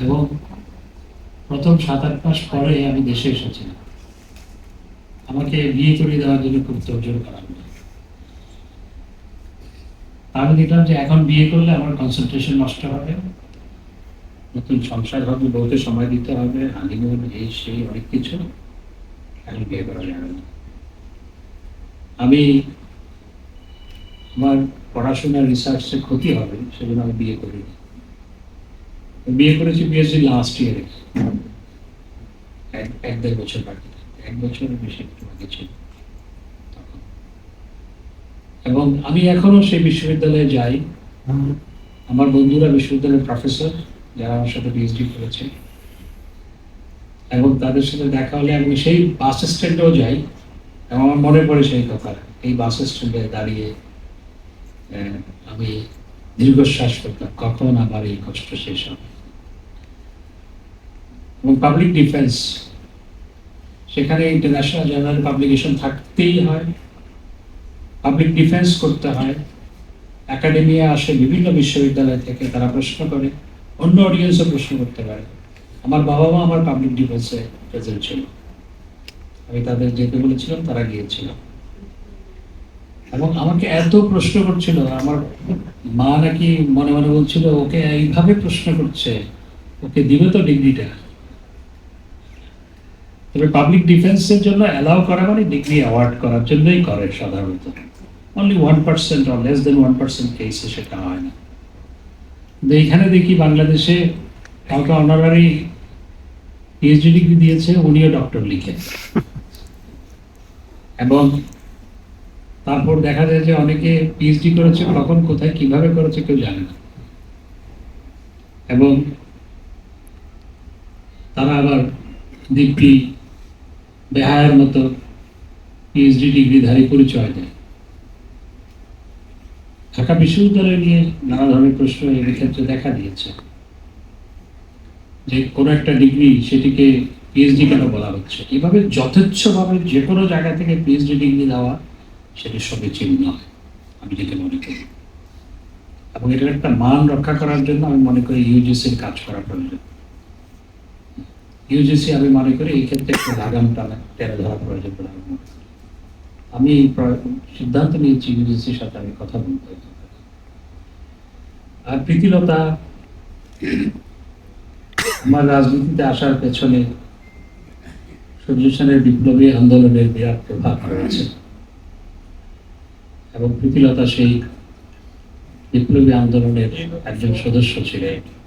এবং প্রথম সাত আট মাস পরে আমি দেশে এসেছিলাম। আমাকে বিয়ে করে দেওয়ার জন্য খুব তোরজোর করা। আমি দেখলাম যে এখন বিয়ে করলে আমার কনসেন্ট্রেশন নষ্ট হবে। নতুন সংসার হবে, বউকে সময় দিতে হবে হানিমুন এই সেই অনেক কিছু। এখন বিয়ে করা যাবে না। আমি আমার পড়াশোনার রিসার্চে ক্ষতি হবে, সেজন্য আমি বিয়ে করিনি। বিয়ে করেছি বিএসসি লাস্ট ইয়ারে এক- দেড় বছর বাকি। এক বছরের বেশি একটু বাকি ছিল। এবং আমি এখনও সেই বিশ্ববিদ্যালয়ে যাই। আমার বন্ধুরা বিশ্ববিদ্যালয়ের প্রফেসর যারা আমার সাথে পিএইচডি করেছে। এবং তাদের সাথে দেখা হলে আমি সেই বাস স্ট্যান্ডেও যাই। এবং আমার মনে পড়ে সেই কথা, এই বাস স্ট্যান্ডে দাঁড়িয়ে আমি দীর্ঘশ্বাস করতাম কখন আমার এই কষ্ট শেষ হবে? এবং পাবলিক ডিফেন্স সেখানে ইন্টারন্যাশনাল জার্নাল পাবলিকেশন থাকতেই হয়। পাবলিক ডিফেন্স করতে হয়। একাডেমিয়া আসে বিভিন্ন বিশ্ববিদ্যালয় থেকে তারা প্রশ্ন করে, অন্য অডিয়েন্সও প্রশ্ন করতে পারে। আমার বাবা মা আমার পাবলিক ডিফেন্সে প্রেজেন্ট ছিল। আমি তাদের যেতে বলেছিলাম, তারা গিয়েছিল। এবং আমাকে এত প্রশ্ন করছিল, আমার মা নাকি মনে মনে বলছিল, ওকে এইভাবে প্রশ্ন করছে, ওকে দিবে তো ডিগ্রিটা তবে পাবলিক ডিফেন্সের জন্য অ্যালাউ করা মানে ডিগ্রি অ্যাওয়ার্ড করার জন্যই করে সাধারণত। Only one percent or less than one percent কেসে সেটা হয় না। কিন্তু এইখানে দেখি বাংলাদেশে কাউকে অনারারি পিএইচডি ডিগ্রি দিয়েছে, উনিও ডক্টর লিখে এবং তারপর দেখা যায় যে অনেকে পিএইচডি করেছে, কখন, কোথায়, কীভাবে করেছে কেউ জানে না। এবং তারা আবার দিব্যি বেহায়ের মতো পিএইচডি ডিগ্রিধারী পরিচয় দেয়। ঢাকা বিশ্ববিদ্যালয় নিয়ে নানা ধরনের প্রশ্ন এই ক্ষেত্রে দেখা দিয়েছে। যে কোনো একটা ডিগ্রি সেটিকে পিএইচডি কেন বলা হচ্ছে? এভাবে যথেচ্ছভাবে যে কোনো জায়গা থেকে পিএইচডি ডিগ্রি দেওয়া সেটি সমীচীন নয়, আমি যেটা মনে করি। এবং এটার একটা মান রক্ষা করার জন্য আমি মনে করি ইউজিসির কাজ করা প্রয়োজন। ইউজিসি আমি মনে করি এই ক্ষেত্রে একটু লাগাম টানা টেনে ধরা প্রয়োজন বলে আমি প্র- সিদ্ধান্ত নিয়েছি ইউজিসির সাথে আমি কথা বলতে। আর প্রীতিলতা আমার রাজনীতিতে আসার পেছনে সূর্য সেনের বিপ্লবী আন্দোলনের বিরাট প্রভাব রয়েছে। এবং প্রীতিলতা সেই বিপ্লবী আন্দোলনের একজন সদস্য ছিলেন।